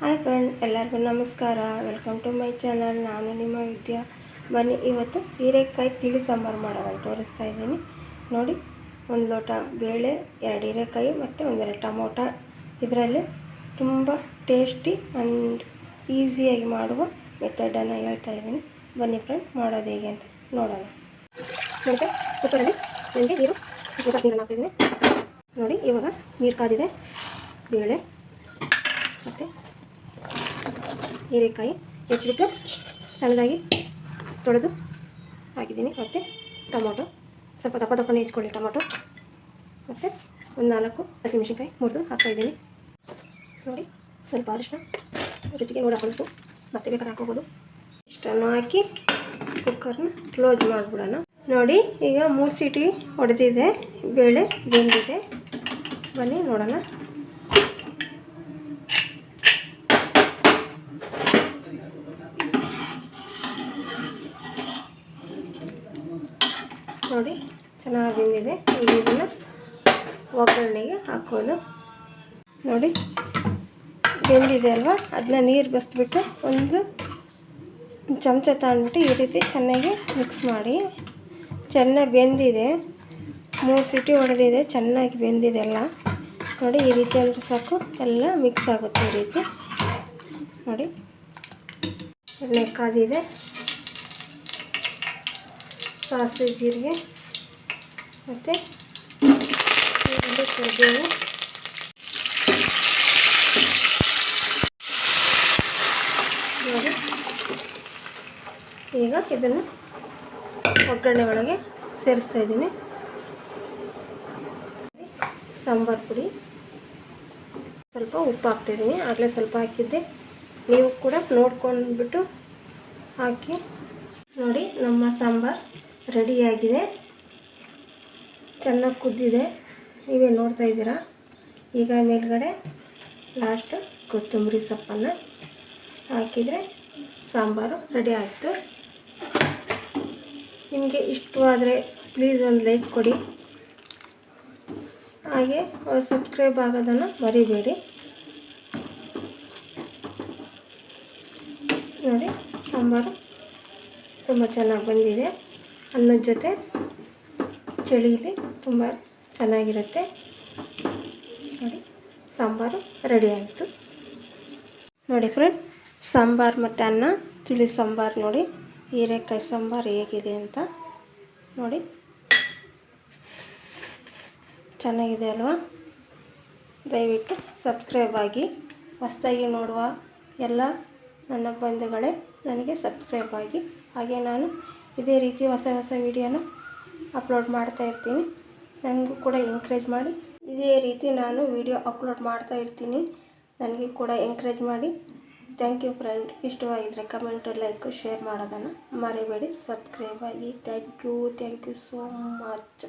Hi friend ಎಲ್ಲರಿಗೂ ನಮಸ್ಕಾರ. Welcome to my channel ನಾನು ನಿಮ್ಮ ವಿದ್ಯಾ. ಬನ್ನಿ, ಇವತ್ತು ಹೀರೆಕಾಯಿ ತಿಳಿ ಸಾಂಬಾರು ಮಾಡೋದನ್ನು ತೋರಿಸ್ತಾ ಇದ್ದೀನಿ. ನೋಡಿ, ಒಂದು ಲೋಟ ಬೇಳೆ, ಎರಡು ಹೀರೆಕಾಯಿ ಮತ್ತು ಒಂದೆರಡು ಟೊಮೊಟ. ಇದರಲ್ಲಿ ತುಂಬ ಟೇಸ್ಟಿ ಆ್ಯಂಡ್ ಈಸಿಯಾಗಿ ಮಾಡುವ ಮೆಥಡನ್ನು ಹೇಳ್ತಾ ಇದ್ದೀನಿ. ಬನ್ನಿ ಫ್ರೆಂಡ್ ಮಾಡೋದು ಹೇಗೆ ಅಂತ ನೋಡೋಣ. ನೋಡಿ ಕುಕ್ಕರಲ್ಲಿ ನನಗೆ ನೀರು ನೋಡಿ, ಇವಾಗ ನೀರು ಕಾದಿದೆ. ಬೇಳೆ ಮತ್ತು ಹೀರೆಕಾಯಿ ಹೆಚ್ಚಿಬಿಟ್ಟು ಸಣ್ಣದಾಗಿ ತೊಳೆದು ಹಾಕಿದ್ದೀನಿ. ಮತ್ತು ಟೊಮೊಟೊ, ಸ್ವಲ್ಪ ದಪ್ಪ ದಪ್ಪನೇ ಹೆಚ್ಕೊಳ್ಳಿ ಟೊಮೊಟೊ. ಮತ್ತು ಒಂದು ನಾಲ್ಕು ಹಸಿಮೆಣಸಿನ್ಕಾಯಿ ಮುರಿದು ಹಾಕ್ತಾಯಿದ್ದೀನಿ ನೋಡಿ, ಸ್ವಲ್ಪ ಅರಿಶಿನ ರುಚಿಗೆ ನೋಡಿ ಹಾಕೊಳ್ತು ಮತ್ತೆ ಬೇಕಾದ್ರೆ ಹಾಕೋಬೋದು. ಇಷ್ಟನ್ನು ಹಾಕಿ ಕುಕ್ಕರ್ನ ಕ್ಲೋಸ್ ಮಾಡಿಬಿಡೋಣ. ನೋಡಿ, ಈಗ ಮೂರು ಸೀಟಿ ಹೊಡೆದಿದೆ ಬೇಳೆ ಬೆಂದಿದೆ. ಬನ್ನಿ ನೋಡೋಣ. ನೋಡಿ, ಚೆನ್ನಾಗಿ ಬೆಂದಿದೆ ಈಗ ಇದನ್ನು ಒಗ್ಗರಣೆಗೆ ಹಾಕೋದು ನೋಡಿ, ಬೆಂದಿದೆ ಅಲ್ವಾ? ಅದನ್ನ ನೀರು ಬಸ್ಬಿಟ್ಟು ಒಂದು ಚಮಚ ತಗೊಂಡ್ಬಿಟ್ಟು ಈ ರೀತಿ ಚೆನ್ನಾಗಿ ಮಿಕ್ಸ್ ಮಾಡಿ. ಚೆನ್ನಾಗಿ ಬೆಂದಿದೆ. ಮೂರು ಸಿಟಿ ಹೊಡೆದಿದೆ, ಚೆನ್ನಾಗಿ ಬೆಂದಿದೆ ಎಲ್ಲ ನೋಡಿ, ಈ ರೀತಿ ಅಂದರೆ ಸಾಕು, ಎಲ್ಲ ಮಿಕ್ಸ್ ಆಗುತ್ತೆ ಈ ರೀತಿ. ನೋಡಿ ಎಣ್ಣೆ ಕಾದಿದೆ. ಸಾಸಿವೆ ಜೀರಿಗೆ ಮತ್ತು ಈರುಳ್ಳಿ ಕರಿಬೇವು. ನೋಡಿ. ಈಗ ಇದನ್ನು ಒಗ್ಗರಣೆ ಒಳಗೆ ಸೇರಿಸ್ತಾ ಇದ್ದೀನಿ. ಸಾಂಬಾರು ಪುಡಿ. ಸ್ವಲ್ಪ ಉಪ್ಪು ಹಾಕ್ತಾಯಿದ್ದೀನಿ ಆಗಲೇ ಸ್ವಲ್ಪ ಹಾಕಿದ್ದೆ. ನೀವು ಕೂಡ ನೋಡ್ಕೊಂಡ್ಬಿಟ್ಟು ಹಾಕಿ. ನೋಡಿ, ನಮ್ಮ ಸಾಂಬಾರು. ರೆಡಿಯಾಗಿದೆ. ಚೆನ್ನಾಗಿ ಕುದ್ದಿದೆ. ನೀವೇ ನೋಡ್ತಾ ಇದ್ದೀರಾ? ಈಗ ಮೇಲ್ಗಡೆ ಲಾಸ್ಟ್ ಕೊತ್ತಂಬರಿ ಸೊಪ್ಪನ್ನು ಹಾಕಿದರೆ ಸಾಂಬಾರು ರೆಡಿ ಆಯಿತು. ನಿಮಗೆ ಇಷ್ಟವಾದರೆ ಪ್ಲೀಸ್ ಒಂದು ಲೈಕ್ ಕೊಡಿ. ಹಾಗೆ ಸಬ್ಸ್ಕ್ರೈಬ್ ಆಗೋದನ್ನು ಮರಿಬೇಡಿ. ನೋಡಿ, ಸಾಂಬಾರು ತುಂಬ ಚೆನ್ನಾಗಿ ಬಂದಿದೆ. ಅನ್ನದ ಜೊತೆ ಚಳಿಯಲ್ಲಿ ತುಂಬ ಚೆನ್ನಾಗಿರುತ್ತೆ. ನೋಡಿ, ಸಾಂಬಾರು ರೆಡಿ ಆಯಿತು. ನೋಡಿ ಫ್ರೆಂಡ್, ಸಾಂಬಾರು ಮತ್ತು ಅನ್ನ, ತಿಳಿ ಸಾಂಬಾರು ನೋಡಿ, ಹೀರೆಕಾಯಿ ಸಾಂಬಾರು ಹೇಗಿದೆ ಅಂತ ನೋಡಿ. ಚೆನ್ನಾಗಿದೆ ಅಲ್ವಾ? ದಯವಿಟ್ಟು ಸಬ್ಸ್ಕ್ರೈಬ್ ಆಗಿ, ಹೊಸದಾಗಿ ನೋಡುವ ಎಲ್ಲ ನನ್ನ ಬಂಧುಗಳೇ ನನಗೆ ಸಬ್ಸ್ಕ್ರೈಬ್ ಆಗಿ. ಹಾಗೆ ನಾನು ಇದೇ ರೀತಿ ಹೊಸ ಹೊಸ ವೀಡಿಯೋನ ಅಪ್ಲೋಡ್ ಮಾಡ್ತಾ ಇರ್ತೀನಿ. ನನಗೂ ಕೂಡ ಎಂಕರೇಜ್ ಮಾಡಿ. ಇದೇ ರೀತಿ ನಾನು ವೀಡಿಯೋ ಅಪ್ಲೋಡ್ ಮಾಡ್ತಾ ಇರ್ತೀನಿ. ನನಗೆ ಕೂಡ ಎಂಕರೇಜ್ ಮಾಡಿ. ಥ್ಯಾಂಕ್ ಯು ಫ್ರೆಂಡ್ ಇಷ್ಟವಾಗಿದ್ದರೆ ಕಮೆಂಟು ಲೈಕು ಶೇರ್ ಮಾಡೋದನ್ನು ಮರಿಬೇಡಿ. ಸಬ್ಸ್ಕ್ರೈಬ್ ಆಗಿ. Thank you thank you so much